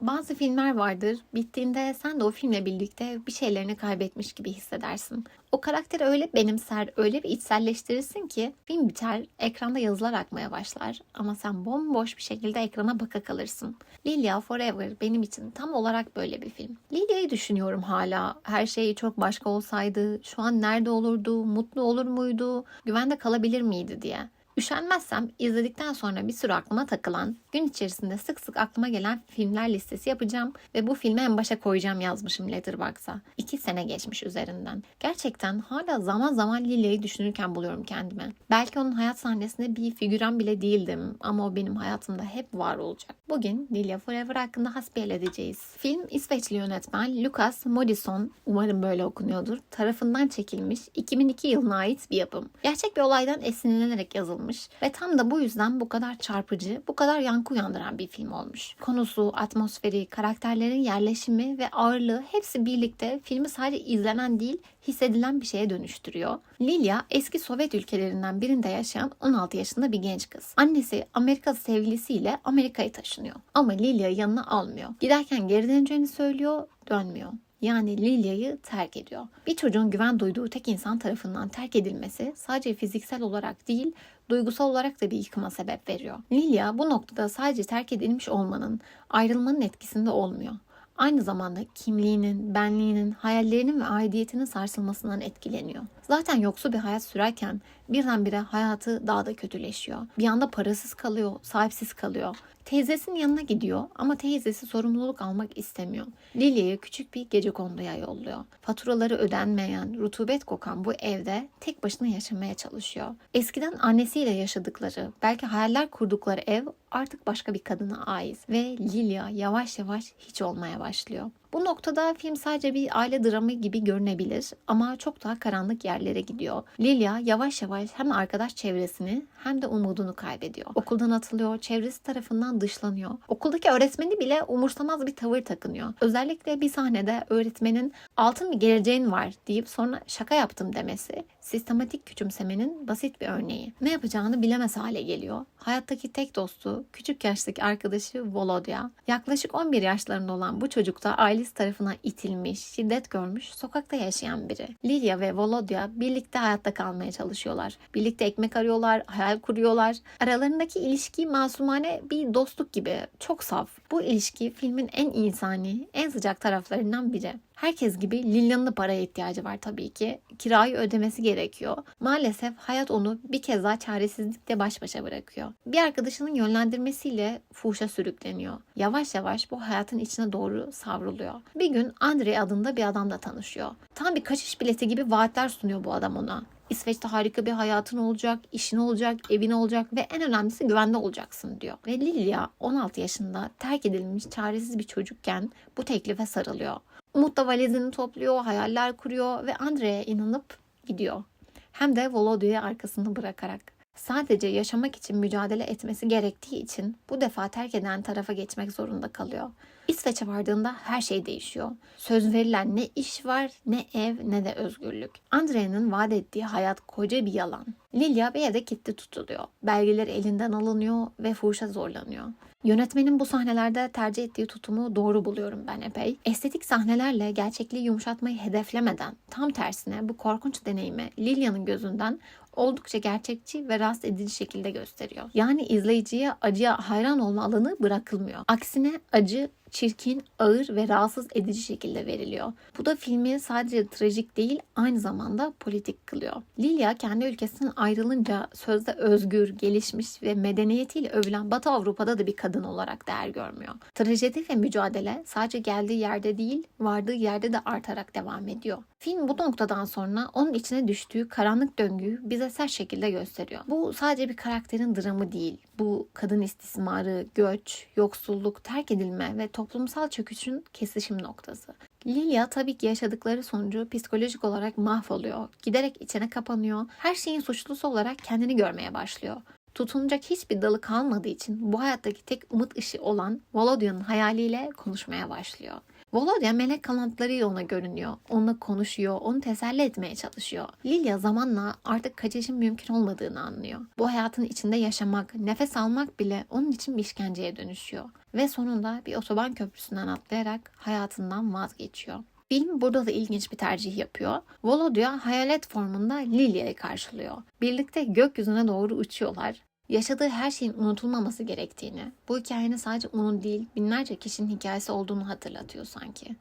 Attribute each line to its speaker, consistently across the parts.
Speaker 1: Bazı filmler vardır. Bittiğinde sen de o filmle birlikte bir şeylerini kaybetmiş gibi hissedersin. O karakteri öyle benimser, öyle bir içselleştirirsin ki film biter, ekranda yazılar akmaya başlar ama sen bomboş bir şekilde ekrana baka kalırsın. Lilia Forever benim için tam olarak böyle bir film. Lilia'yı düşünüyorum hala. Her şey çok başka olsaydı, şu an nerede olurdu, mutlu olur muydu, güvende kalabilir miydi diye. Üşenmezsem izledikten sonra bir sürü aklıma takılan, gün içerisinde sık sık aklıma gelen filmler listesi yapacağım ve bu filmi en başa koyacağım yazmışım Letterboxd'a. İki sene geçmiş üzerinden. Gerçekten hala zaman zaman Lilia'yı düşünürken buluyorum kendime. Belki onun hayat sahnesinde bir figüran bile değildim ama o benim hayatımda hep var olacak. Bugün Lilia Forever hakkında hasbihal edeceğiz. Film İsveçli yönetmen Lucas Moodysson, umarım böyle okunuyordur, tarafından çekilmiş 2002 yılına ait bir yapım. Gerçek bir olaydan esinlenerek yazılmış ve tam da bu yüzden bu kadar çarpıcı, bu kadar yankı uyandıran bir film olmuş. Konusu, atmosferi, karakterlerin yerleşimi ve ağırlığı hepsi birlikte filmi sadece izlenen değil, hissedilen bir şeye dönüştürüyor. Lilia eski Sovyet ülkelerinden birinde yaşayan 16 yaşında bir genç kız. Annesi Amerika sevgilisiyle Amerika'ya taşınıyor. Ama Lilia yanına almıyor. Giderken geri döneceğini söylüyor, dönmüyor. Yani Lilia'yı terk ediyor. Bir çocuğun güven duyduğu tek insan tarafından terk edilmesi sadece fiziksel olarak değil, duygusal olarak da bir yıkıma sebep veriyor. Lilia bu noktada sadece terk edilmiş olmanın, ayrılmanın etkisinde olmuyor. Aynı zamanda kimliğinin, benliğinin, hayallerinin ve aidiyetinin sarsılmasından etkileniyor. Zaten yoksul bir hayat sürerken birdenbire hayatı daha da kötüleşiyor. Bir anda parasız kalıyor, sahipsiz kalıyor. Teyzesinin yanına gidiyor ama teyzesi sorumluluk almak istemiyor. Lilia'yı küçük bir gece konduya yolluyor. Faturaları ödenmeyen, rutubet kokan bu evde tek başına yaşamaya çalışıyor. Eskiden annesiyle yaşadıkları, belki hayaller kurdukları ev artık başka bir kadına ait ve Lilia yavaş yavaş hiç olmaya başlıyor. Bu noktada film sadece bir aile dramı gibi görünebilir ama çok daha karanlık yerlere gidiyor. Lilia yavaş yavaş hem arkadaş çevresini hem de umudunu kaybediyor. Okuldan atılıyor, çevresi tarafından dışlanıyor. Okuldaki öğretmeni bile umursamaz bir tavır takınıyor. Özellikle bir sahnede öğretmenin altın bir geleceğin var deyip sonra şaka yaptım demesi sistematik küçümsemenin basit bir örneği. Ne yapacağını bilemez hale geliyor. Hayattaki tek dostu, küçük yaştaki arkadaşı Volodya. Yaklaşık 11 yaşlarında olan bu çocuk da ailesi tarafından itilmiş, şiddet görmüş, sokakta yaşayan biri. Lilia ve Volodya birlikte hayatta kalmaya çalışıyorlar. Birlikte ekmek arıyorlar, hayal kuruyorlar. Aralarındaki ilişki masumane bir dostluk gibi, çok saf. Bu ilişki filmin en insani, en sıcak taraflarından biri. Herkes gibi Lilian'ın da paraya ihtiyacı var tabii ki. Kirayı ödemesi gerekiyor. Maalesef hayat onu bir kez daha çaresizlikle baş başa bırakıyor. Bir arkadaşının yönlendirmesiyle fuhuşa sürükleniyor. Yavaş yavaş bu hayatın içine doğru savruluyor. Bir gün Andre adında bir adamla tanışıyor. Tam bir kaçış bileti gibi vaatler sunuyor bu adam ona. İsveç'te harika bir hayatın olacak, işin olacak, evin olacak ve en önemlisi güvende olacaksın diyor. Ve Lilia 16 yaşında terk edilmiş çaresiz bir çocukken bu teklife sarılıyor. Umut da valizini topluyor, hayaller kuruyor ve Andre'ye inanıp gidiyor. Hem de Volodyo'yu arkasını bırakarak. Sadece yaşamak için mücadele etmesi gerektiği için bu defa terk eden tarafa geçmek zorunda kalıyor. İsveç'e vardığında her şey değişiyor. Söz verilen ne iş var, ne ev, ne de özgürlük. Andrea'nın vaat ettiği hayat koca bir yalan. Lilia bir evde kilitli tutuluyor. Belgeleri elinden alınıyor ve fuhuşa zorlanıyor. Yönetmenin bu sahnelerde tercih ettiği tutumu doğru buluyorum ben epey. Estetik sahnelerle gerçekliği yumuşatmayı hedeflemeden tam tersine bu korkunç deneyimi Lilia'nın gözünden oldukça gerçekçi ve rahatsız edici şekilde gösteriyor. Yani izleyiciye acıya hayran olma alanı bırakılmıyor. Aksine acı çirkin, ağır ve rahatsız edici şekilde veriliyor. Bu da filmi sadece trajik değil aynı zamanda politik kılıyor. Lilia kendi ülkesinden ayrılınca sözde özgür, gelişmiş ve medeniyetiyle övülen Batı Avrupa'da da bir kadın olarak değer görmüyor. Trajedi ve mücadele sadece geldiği yerde değil, vardığı yerde de artarak devam ediyor. Film bu noktadan sonra onun içine düştüğü karanlık döngüyü bize sert şekilde gösteriyor. Bu sadece bir karakterin dramı değil. Bu kadın istismarı, göç, yoksulluk, terk edilme ve toplumsal çöküşün kesişim noktası. Lilia tabii ki yaşadıkları sonucu psikolojik olarak mahvoluyor. Giderek içine kapanıyor. Her şeyin suçlusu olarak kendini görmeye başlıyor. Tutunacak hiçbir dalı kalmadığı için bu hayattaki tek umut ışığı olan Volodyo'nun hayaliyle konuşmaya başlıyor. Volodya melek kanatlarıyla ona görünüyor. Onunla konuşuyor, onu teselli etmeye çalışıyor. Lilia zamanla artık kaçışın mümkün olmadığını anlıyor. Bu hayatın içinde yaşamak, nefes almak bile onun için bir işkenceye dönüşüyor. Ve sonunda bir otoban köprüsünden atlayarak hayatından vazgeçiyor. Film burada da ilginç bir tercih yapıyor. Volodya hayalet formunda Lilia'yı karşılıyor. Birlikte gökyüzüne doğru uçuyorlar. Yaşadığı her şeyin unutulmaması gerektiğini, bu hikayenin sadece onun değil binlerce kişinin hikayesi olduğunu hatırlatıyor sanki.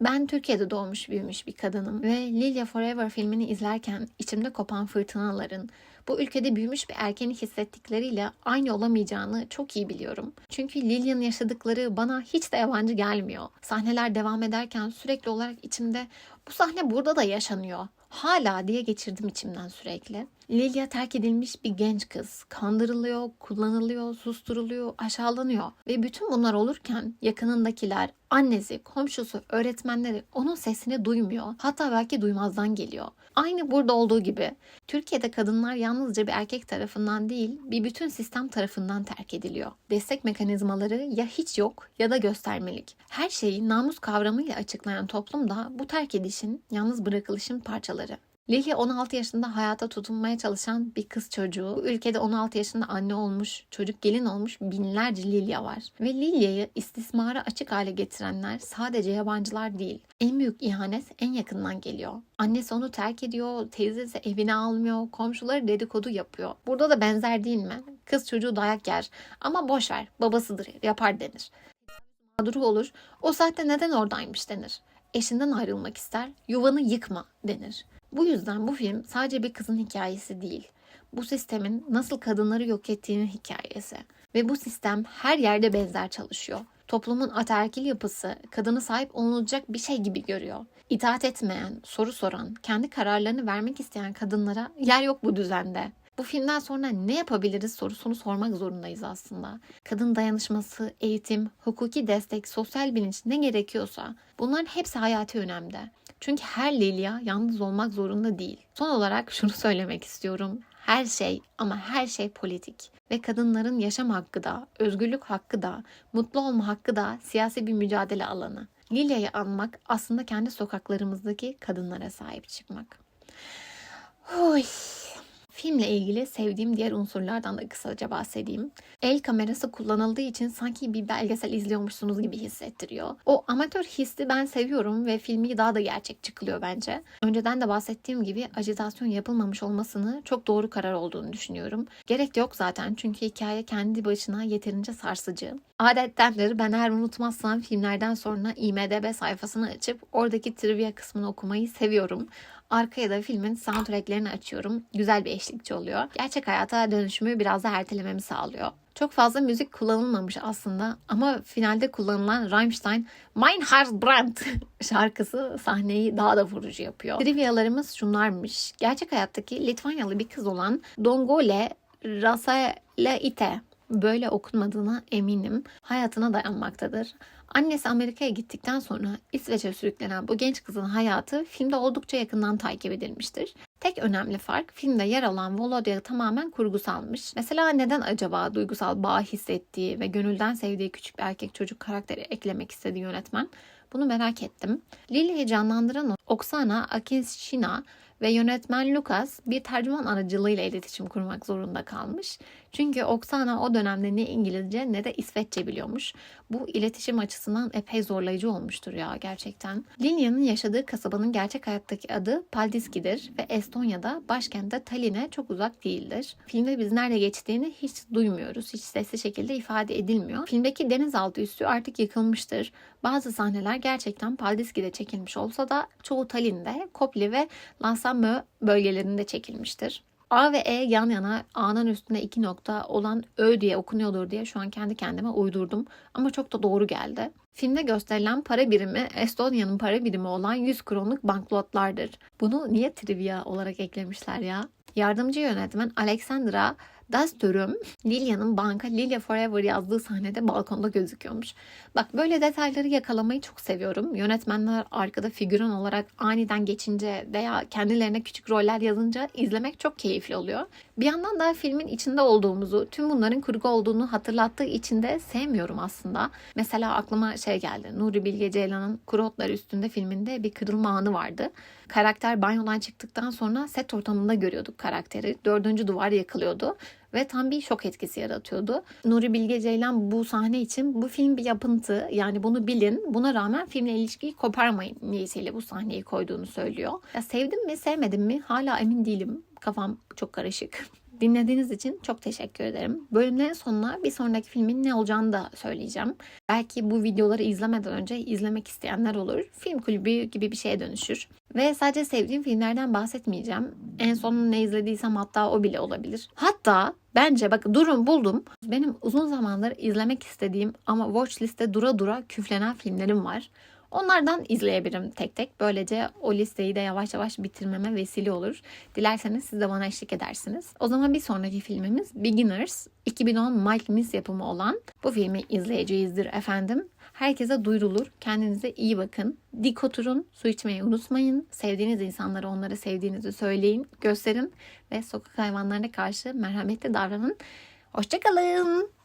Speaker 1: Ben Türkiye'de doğmuş büyümüş bir kadınım ve Lilia Forever filmini izlerken içimde kopan fırtınaların, bu ülkede büyümüş bir erkeğin hissettikleriyle aynı olamayacağını çok iyi biliyorum. Çünkü Lilia'nın yaşadıkları bana hiç de yabancı gelmiyor. Sahneler devam ederken sürekli olarak içimde bu sahne burada da yaşanıyor. Hala diye geçirdim içimden sürekli. Lilia terk edilmiş bir genç kız. Kandırılıyor, kullanılıyor, susturuluyor, aşağılanıyor. Ve bütün bunlar olurken yakınındakiler, annesi, komşusu, öğretmenleri onun sesini duymuyor. Hatta belki duymazdan geliyor. Aynı burada olduğu gibi Türkiye'de kadınlar yalnızca bir erkek tarafından değil, bir bütün sistem tarafından terk ediliyor. Destek mekanizmaları ya hiç yok ya da göstermelik. Her şeyi namus kavramıyla açıklayan toplumda bu terk edişin, yalnız bırakılışın parçaları. Lily 16 yaşında hayata tutunmaya çalışan bir kız çocuğu. Bu ülkede 16 yaşında anne olmuş, çocuk gelin olmuş binlerce Lilia var. Ve Lilia'yı istismara açık hale getirenler sadece yabancılar değil. En büyük ihanet en yakından geliyor. Annesi onu terk ediyor, teyzesi evine almıyor, komşuları dedikodu yapıyor. Burada da benzer değil mi? Kız çocuğu dayak yer ama boş ver, babasıdır, yapar denir. Mağduru olur, o saatte neden oradaymış denir. Eşinden ayrılmak ister, yuvanı yıkma denir. Bu yüzden bu film sadece bir kızın hikayesi değil. Bu sistemin nasıl kadınları yok ettiğinin hikayesi. Ve bu sistem her yerde benzer çalışıyor. Toplumun ataerkil yapısı kadını sahip olunacak bir şey gibi görüyor. İtaat etmeyen, soru soran, kendi kararlarını vermek isteyen kadınlara yer yok bu düzende. Bu filmden sonra ne yapabiliriz sorusunu sormak zorundayız aslında. Kadın dayanışması, eğitim, hukuki destek, sosyal bilinç ne gerekiyorsa bunların hepsi hayati önemde. Çünkü her Lilia yalnız olmak zorunda değil. Son olarak şunu söylemek istiyorum. Her şey ama her şey politik ve kadınların yaşam hakkı da, özgürlük hakkı da, mutlu olma hakkı da siyasi bir mücadele alanı. Lilia'yı anmak aslında kendi sokaklarımızdaki kadınlara sahip çıkmak. Huy. Filmle ilgili sevdiğim diğer unsurlardan da kısaca bahsedeyim. El kamerası kullanıldığı için sanki bir belgesel izliyormuşsunuz gibi hissettiriyor. O amatör hissi ben seviyorum ve filmi daha da gerçekçi kılıyor bence. Önceden de bahsettiğim gibi ajitasyon yapılmamış olmasını çok doğru karar olduğunu düşünüyorum. Gerek yok zaten çünkü hikaye kendi başına yeterince sarsıcı. Adettendir ben eğer unutmazsam filmlerden sonra IMDB sayfasını açıp oradaki trivia kısmını okumayı seviyorum. Arkaya da filmin soundtracklerini açıyorum. Güzel bir eşlikçi oluyor. Gerçek hayata dönüşümü biraz da ertelememi sağlıyor. Çok fazla müzik kullanılmamış aslında ama finalde kullanılan Rammstein Mein Herz brennt şarkısı sahneyi daha da vurucu yapıyor. Trivialarımız şunlarmış. Gerçek hayattaki Litvanyalı bir kız olan Dongole Rasalaite böyle okunmadığına eminim. Hayatına dayanmaktadır. Annesi Amerika'ya gittikten sonra İsveç'e sürüklenen bu genç kızın hayatı filmde oldukça yakından takip edilmiştir. Tek önemli fark filmde yer alan Volodya tamamen kurgusalmış. Mesela neden acaba duygusal bağ hissettiği ve gönülden sevdiği küçük bir erkek çocuk karakteri eklemek istedi yönetmen? Bunu merak ettim. Lily'yi canlandıran Oksana Akinshina ve yönetmen Lucas bir tercüman aracılığıyla iletişim kurmak zorunda kalmış. Çünkü Oksana o dönemde ne İngilizce ne de İsveççe biliyormuş. Bu iletişim açısından epey zorlayıcı olmuştur ya gerçekten. Lilya'nın yaşadığı kasabanın gerçek hayattaki adı Paldiski'dir ve Estonya'da başkentte Tallinn'e çok uzak değildir. Filmde biz nerede geçtiğini hiç duymuyoruz. Hiç sesli şekilde ifade edilmiyor. Filmdeki denizaltı üssü artık yıkılmıştır. Bazı sahneler gerçekten Paldiski'de çekilmiş olsa da çoğu Tallinn'de, Kopli ve Lansamö bölgelerinde çekilmiştir. A ve E yan yana A'nın üstünde iki nokta olan Ö diye okunuyordur diye şu an kendi kendime uydurdum. Ama çok da doğru geldi. Filmde gösterilen para birimi Estonya'nın para birimi olan 100 kronluk banknotlardır. Bunu niye trivia olarak eklemişler ya? Yardımcı yönetmen Alexandra Dastürüm, Lilia'nın banka Lilia Forever yazdığı sahnede balkonda gözüküyormuş. Bak böyle detayları yakalamayı çok seviyorum. Yönetmenler arkada figüran olarak aniden geçince veya kendilerine küçük roller yazınca izlemek çok keyifli oluyor. Bir yandan da filmin içinde olduğumuzu, tüm bunların kurgu olduğunu hatırlattığı için de sevmiyorum aslında. Mesela aklıma şey geldi. Nuri Bilge Ceylan'ın Kuru Otlar Üstünde filminde bir kırılma anı vardı. Karakter banyodan çıktıktan sonra set ortamında görüyorduk karakteri. Dördüncü duvar yakılıyordu ve tam bir şok etkisi yaratıyordu. Nuri Bilge Ceylan bu sahne için bu film bir yapıntı yani bunu bilin buna rağmen filmle ilişkiyi koparmayın niyetiyle bu sahneyi koyduğunu söylüyor. Ya sevdim mi sevmedim mi hala emin değilim. Kafam çok karışık. Dinlediğiniz için çok teşekkür ederim. Bölümlerin sonuna bir sonraki filmin ne olacağını da söyleyeceğim. Belki bu videoları izlemeden önce izlemek isteyenler olur. Film kulübü gibi bir şeye dönüşür. Ve sadece sevdiğim filmlerden bahsetmeyeceğim. En son ne izlediysem hatta o bile olabilir. Hatta bence bak durun buldum. Benim uzun zamandır izlemek istediğim ama watch liste dura dura küflenen filmlerim var. Onlardan izleyebilirim tek tek. Böylece o listeyi de yavaş yavaş bitirmeme vesile olur. Dilerseniz siz de bana eşlik edersiniz. O zaman bir sonraki filmimiz Beginners. 2010 Mike Miss yapımı olan bu filmi izleyeceğizdir efendim. Herkese duyurulur. Kendinize iyi bakın. Dik oturun. Su içmeyi unutmayın. Sevdiğiniz insanlara onları sevdiğinizi söyleyin, gösterin ve sokak hayvanlarına karşı merhametli davranın. Hoşçakalın.